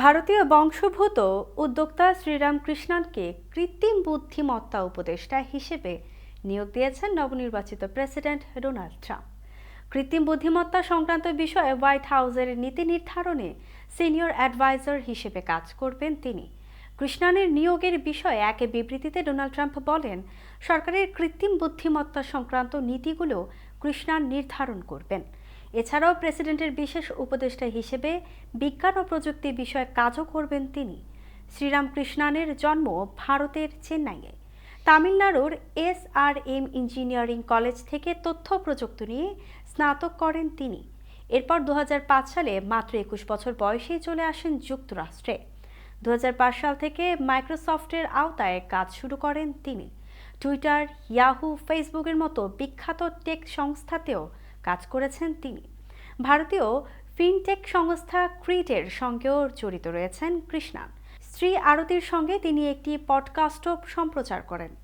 ভারতীয় বংশোদ্ভূত উদ্যোক্তা শ্রীরাম কৃষ্ণনকে কৃত্রিম বুদ্ধিমত্তা উপদেষ্টা হিসেবে নিয়োগ দিয়েছেন নবনির্বাচিত প্রেসিডেন্ট ডোনাল্ড ট্রাম্প। কৃত্রিম বুদ্ধিমত্তা সংক্রান্ত বিষয়ে হোয়াইট হাউসের নীতি নির্ধারণে সিনিয়র অ্যাডভাইজার হিসেবে কাজ করবেন তিনি। কৃষ্ণানের নিয়োগের বিষয়ে এক বিবৃতিতে ডোনাল্ড ট্রাম্প বলেন, সরকারের কৃত্রিম বুদ্ধিমত্তা সংক্রান্ত নীতিগুলো কৃষ্ণান নির্ধারণ করবেন। এছাড়াও প্রেসিডেন্টের বিশেষ উপদেষ্টা হিসেবে বিজ্ঞান ও প্রযুক্তি বিষয়ে কাজও করবেন তিনি। শ্রীরাম কৃষ্ণানের জন্ম ভারতের চেন্নাইয়ে। তামিলনাড়ুর S R M engineering college থেকে তথ্য প্রযুক্তি নিয়ে স্নাতক করেন তিনি। এরপর দু হাজার পাঁচ সালে মাত্র একুশ বছর বয়সেই চলে আসেন যুক্তরাষ্ট্রে। দু হাজার পাঁচ সাল থেকে মাইক্রোসফটের আওতায় কাজ শুরু করেন তিনি। টুইটার, ইয়াহু, ফেসবুকের মতো বিখ্যাত টেক সংস্থাতেও কাজ করেছেন তিনি। ভারতীয় ফিনটেক সংস্থা ক্রিটের সঙ্গেও জড়িত রয়েছেন কৃষ্ণা। স্ত্রী আরতির সঙ্গে তিনি একটি পডকাস্টও সম্প্রচার করেন।